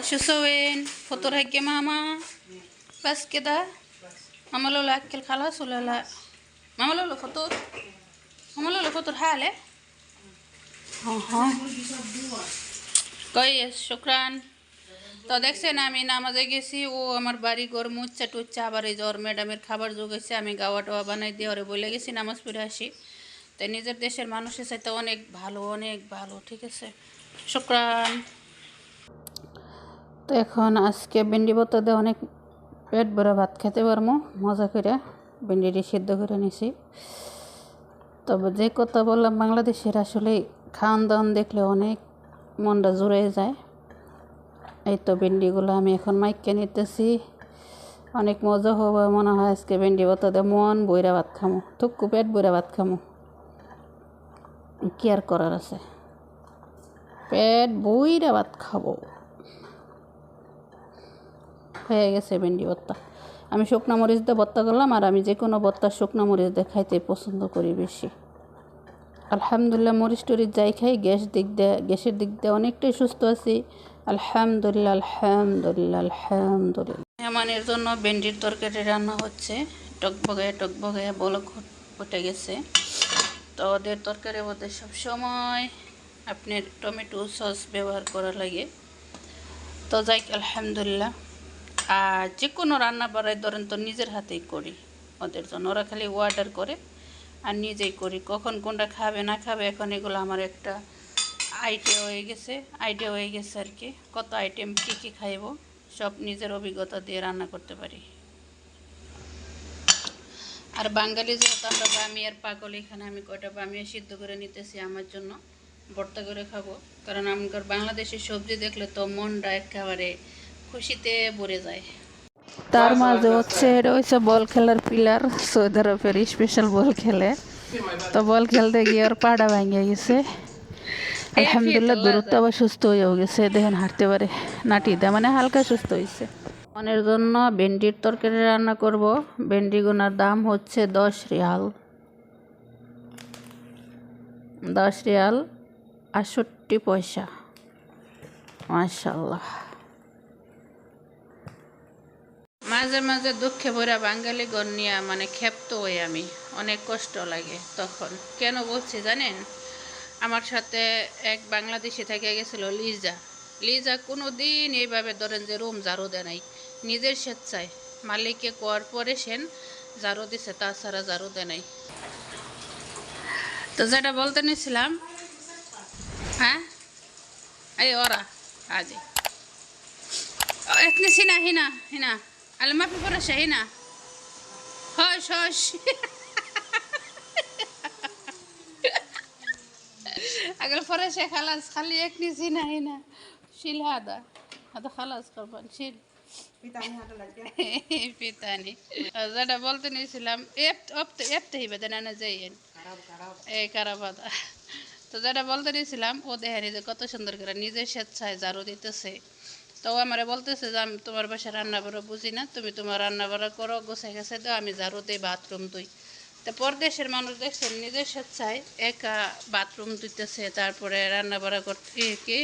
شوسوين فطور هيك ماما بس كده ماما لولا أكل خلاص ولا لا ماما لولا فطور ماما لولا فطور حالة أها كويس شكرا তো দেখছেন আমি নামাজে গেছি ও আমার বাড়ি ঘর মুচ্ছা টুচ্ছা আবার এই জ্বর ম্যাডামের খাবার জোগাইছে আমি গাওয়া টাওয়া বানাই দিয়ে ওরে বলে গেছি নামাজ পড়ে আসি তাই নিজের দেশের মানুষের সাথে অনেক ভালো অনেক ভালো ঠিক আছে শুক্রান তো এখন আজকে ভেন্ডি ভর্তা দিয়ে অনেক পেট ভরে ভাত খেতে পারব। মজা করে ভেন্ডিটি সিদ্ধ করে নিছি। তবে যে কথা বললাম, বাংলাদেশের আসলে খাওয়ান দাওয়ান দেখলে অনেক মনটা জুড়ে যায়। এই তো ভেন্ডিগুলো আমি এখন মাইকে নিতেছি। অনেক মজা হবে, মনে হয় আজকে ভেন্ডি ভর্তা দিয়ে মন বইরা ভাত খামো, থুকু পেট বইরা ভাত খামো। কি আর করার আছে? পেট বইরা ভাত খাব। হয়ে গেছে ভেন্ডি ভর্তা। আমি শুকনা মরিচ দিয়ে ভর্তা করলাম আর আমি যে কোনো ভর্তা শুকনা মরিচ দিয়ে খাইতে পছন্দ করি বেশি। আলহামদুলিল্লাহ মরিচ টরিচ যাই খাই, গ্যাস দিক দিয়ে, গ্যাসের দিক দিয়ে অনেকটাই সুস্থ আছি। আলহামদুলিল্লাহ আলহামদুলিল্লাহ আলহামদুলিল্লাহ। মেহমানের জন্য ভেন্ডির তরকারি রান্না হচ্ছে। টকবগায় টকবগায় বলক উঠে গেছে। তো ওদের তরকারির মধ্যে সবসময় আপনার টমেটো সস ব্যবহার করা লাগে। তো যাই, আলহামদুলিল্লাহ। আর যে কোনো রান্না বাড়াই ধরেন তো নিজের হাতেই করি ওদের জন্য। ওরা খালি অর্ডার করে আর নিজেই করি। কখন কোনটা খাবে, না খাবে, এখন এগুলো আমার একটা আইডিয়া হয়ে গেছে। আইডিয়া হয়ে গেছে আর কি। কত আইটেম কী কী খাইব, সব নিজের অভিজ্ঞতা দিয়ে রান্না করতে পারি। আর বাঙালি যেহেতু আমরা বামিয়ার পাগল, এখানে আমি কয়টা বামিয়া সিদ্ধ করে নিতেছি আমার জন্য। ভর্তা করে খাব। কারণ আমার বাংলাদেশের সবজি দেখলে তো মনটা একেবারে খুশিতে ভরে যায়। তার মাঝে হচ্ছে এটা হচ্ছে বল খেলার পিলার সৌদি আরবের স্পেশাল বল খেলে। তো বল খেলতে গিয়ে ওর পাড়া ভাঙিয়ে গেছে। আলহামদুলিল্লাহ দূরত্ব আবার সুস্থ হয়েও গেছে দেখেন হাঁটতে পারে নাটিতে মানে হালকা সুস্থ হয়েছে। মনের জন্য ভেন্ডির তরকারি রান্না করব। ভেন্ডি গুনার দাম হচ্ছে দশ রিয়াল। দশ রিয়াল আটষট্টি পয়সা। মাশাল্লাহ মাঝে মাঝে দুঃখে ভরা বাঙালি গণ্যা মানে ক্ষেপ্ত হই আমি। অনেক কষ্ট লাগে তখন। কেন বলছি জানেন? আমার সাথে এক বাংলাদেশি থেকে গেছিল লিজা। লিজা কোনো দিন এইভাবে ধরেন যে রুম ঝাড়ু দেয় নাই। নিজের স্বেচ্ছায়। মালিককে কোয়ার পরে সেন ঝাড়ু দিছে, তাছাড়া ঝাড়ু দেয় নাই। তো যেটা বলতে নিছিলাম হ্যাঁ? এই ওরা, আজি। এতনি সিনা, হিনা হিনা। আলে মাফি পরে সে হিনা হস হস اقل فرشه خلاص خلي يكني زينة هنا شيل هذا هذا خلاص قربان شيل في ثاني যেটা বলতে নিয়েছিলাম এপতে হিবে দেন না যাইয়েন এই খারাপ আদা তো যেটা বলতে নিয়েছিলাম ও দেখেনি যে কত সুন্দর করে নিজের স্বেচ্ছায় ঝাড়ু দিতেছে তো আমারে বলতেছে যে আমি তোমার বাসায় রান্না বাড়া বুঝি না। তুমি তোমার রান্না বাড়া করো গোছাই গেছে দাও আমি ঝাড়ু দিই বাথরুম দুই তো পরদেশের মানুষ দেখছেন নিজের স্বেচ্ছায় একা বাথরুম দিতেছে তারপরে রান্না বাড়া করতে কি?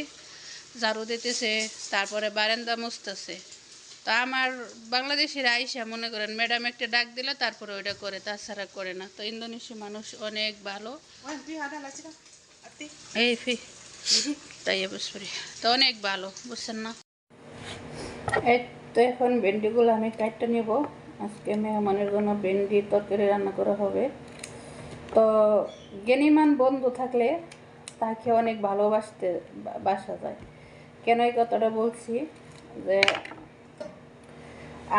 ঝাড়ু দিতেছে তারপরে বারান্দা মুছতেছে। তা আমার বাংলাদেশের আইসা মনে করেন ম্যাডাম একটা ডাক দিলে তারপরে ওইটা করে তাছাড়া করে না। তো ইন্দোনেশিয়া মানুষ অনেক ভালো। এই ফি তাই বুঝবি তো অনেক ভালো বুঝছেন না? তো এখন ভেন্ডিগুলো আমি কাটতে নেব। আজকে মেহমানের জন্য ভেন্ডির তরকারি রান্না করা হবে। তো জ্ঞানীমান বন্ধু থাকলে তাকে অনেক ভালোবাসতে বাসা যায়। কেন এই কথাটা বলছি? যে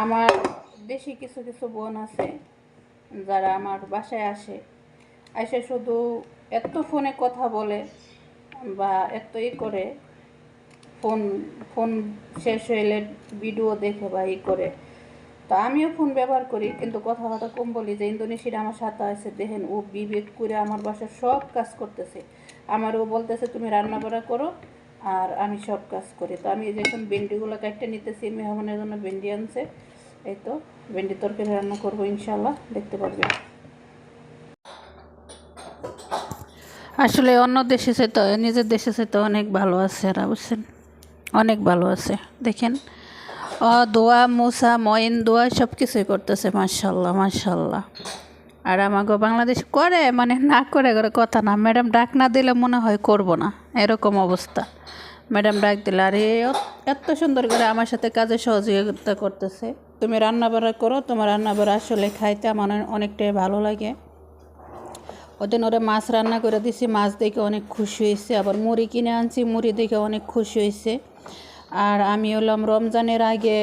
আমার দেশি কিছু কিছু বোন আছে যারা আমার বাসায় আসে। এসে শুধু এত ফোনে কথা বলে বা এত ই করে ফোন ফোন শেষ হইলে ভিডিও দেখে বা ই করে। তো আমিও ফোন ব্যবহার করি, কিন্তু কথা কথা কম বলি যে ইন্দোনেশিয়া আমার সাথে আছে, দেখেন, ও বিবেক করে আমার বাসার সব কাজ করতেছে। আমার ও বলতেছে, তুমি রান্না বাড়া করো, আর আমি সব কাজ করি। তো আমি যখন ভেন্ডিগুলো কাটতে নিতেছি, মেহমানের জন্য ভেন্ডি আনছে। এই তো, ভেন্ডি তরকারি রান্না করব ইনশাল্লাহ দেখতে পারবে আসলে অন্য দেশে সে তো, নিজের দেশে সে তো অনেক ভালো আছে এরা বুঝছেন? অনেক ভালো আছে। দেখেন ও দোয়া, মোসা ময়েন দোয়া সব কিছুই করতেছে মার্শাল্লাহ মার্শাল্লাহ আর আমাকে বাংলাদেশ করে মানে না করে করে কথা না। ম্যাডাম ডাক না দিলে মনে হয় করব না, এরকম অবস্থা। ম্যাডাম ডাক দিলে, আর, এত সুন্দর করে আমার সাথে কাজে সহযোগিতা করতেছে। তুমি রান্না বাড়া করো, তোমার রান্না বাড়া আসলে খাইতে আমার অনেকটাই ভালো লাগে। ওদিন ওরা মাছ রান্না করে দিছি, মাছ দেখে অনেক খুশি হয়েছে আবার মুড়ি কিনে আনছি, মুড়ি দেখে অনেক খুশি হয়েছে আর আমি হলাম রমজানের আগে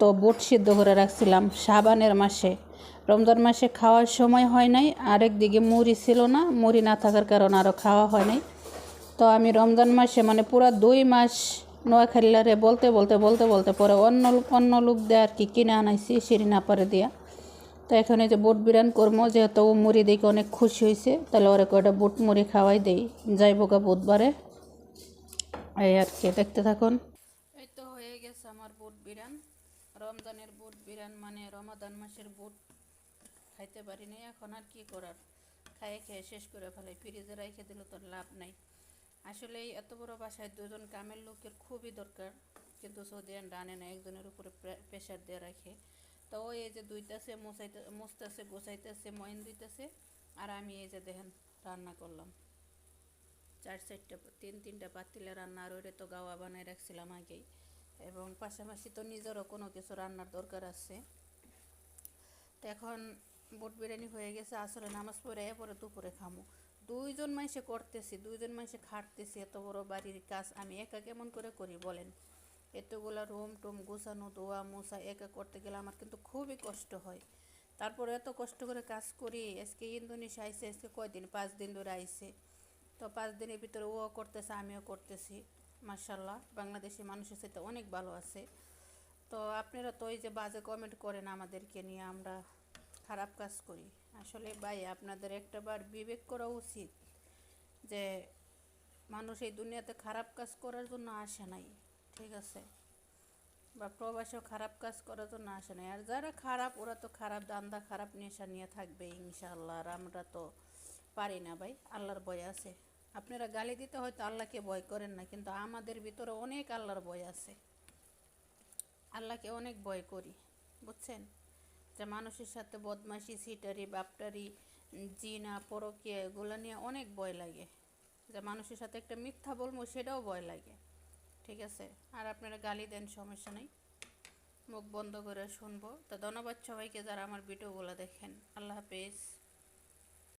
তো বুট সিদ্ধ করে রাখছিলাম সাবানের মাসে। রমজান মাসে খাওয়ার সময় হয় নাই, আরেক দিকে মুড়ি ছিল না, মুড়ি না থাকার কারণে আরও খাওয়া হয় নাই। তো আমি রমজান মাসে মানে পুরো দুই মাস নোয়াখালীলারে বলতে বলতে বলতে বলতে পরে অন্য অন্য লোক দিয়ে আর কি কিনে আনাইছি, সিঁড়ি না পারে দিয়া। তো এখানে যে বুট বিরান করব যেহেতু ও মুড়ি দেখে অনেক খুশি হয়েছে তাহলে ওরে কয়টা বুট মুড়ি খাওয়াই দেই। যাইব গা বুধবারে। এই আর কি, দেখতে থাকুন। এই তো হয়ে গেছে আমার বুট বিরান। রমজানের বুট বিরান মানে রমাদান মাসের বুট খাইতে পারি নাই। এখন আর কি করার? খাইয়ে খেয়ে শেষ করে ফেলাই। ফ্রিজে রেখে দিলে তোর লাভ নাই। আসলে এই এত বড় বাসায় দুজন কামের লোকের খুবই দরকার। কিন্তু সৌদিয়ান ডানে না, একজনের উপরে প্রেশার দিয়ে রাখে। তো ওই যে দুইটাছে মুছাইতে, মুছতেছে, গোছাইতেছে ময়ন দিতেছে। আর আমি এই যে দেখেন, রান্না করলাম। চার চারটা তিন, তিনটা পাতিলে রান্না আর তো গাওয়া বানাই রাখছিলাম আগেই। এবং পাশাপাশি তো নিজেরও কোনো কিছু রান্নার দরকার আছে। তো এখন বুট বিরিয়ানি হয়ে গেছে, আসলে নামাজ পড়ে পরে দুপুরে খামো। দুইজন মাইসে করতেছি, দুইজন মাইসে খাটতেছি, এত বড় বাড়ির কাজ আমি একা কেমন করে করি বলেন? এতগুলা রুম টুম গুছানো দোয়া মোছা একা করতে গেলে আমার কিন্তু খুবই কষ্ট হয়। তারপরে এত কষ্ট করে কাজ করি, আজকে ইন্দোনেশিয়া আইসে, আজকে কয়দিন? পাঁচ দিন ধরে আইসে। তো পাঁচ দিনের ভিতরে ও করতেছে, আমিও করতেছি। মার্শাল্লাহ বাংলাদেশি মানুষের সাথে অনেক ভালো আছে। তো আপনারা তো ওই যে বাজে কমেন্ট করেন আমাদেরকে নিয়ে, আমরা খারাপ কাজ করি। আসলে ভাই, আপনাদের একটা বার বিবেক করা উচিত যে মানুষ এই দুনিয়াতে খারাপ কাজ করার জন্য আসে নাই, ঠিক আছে? বা প্রবাসেও খারাপ কাজ করার জন্য আসে নাই। আর যারা খারাপ, ওরা তো খারাপ, দান্দা খারাপ নেশা নিয়ে থাকবে ইনশাআল্লাহ, আর আমরা তো পারি না ভাই, আল্লাহর ভয় আছে। আপনারা গালি দিতে হয়তো আল্লাহকে ভয় করেন না, কিন্তু আমাদের ভিতরে অনেক আল্লাহর ভয় আছে। আল্লাহকে অনেক ভয় করি, বুঝছেন? যে মানুষের সাথে বদমাশি সিটারি বাপটারি, জিনা, পরকিয়া, এগুলো নিয়ে অনেক ভয় লাগে। যে মানুষের সাথে একটা মিথ্যা বলব, সেটাও ভয় লাগে। ঠিক আছে? আর আপনারা গালি দেন, সমস্যা নেই। মুখ বন্ধ করে শুনব। তো ধন্যবাদ সবাইকে যারা আমার ভিডিওগুলো দেখেন। আল্লাহ হাফেজ।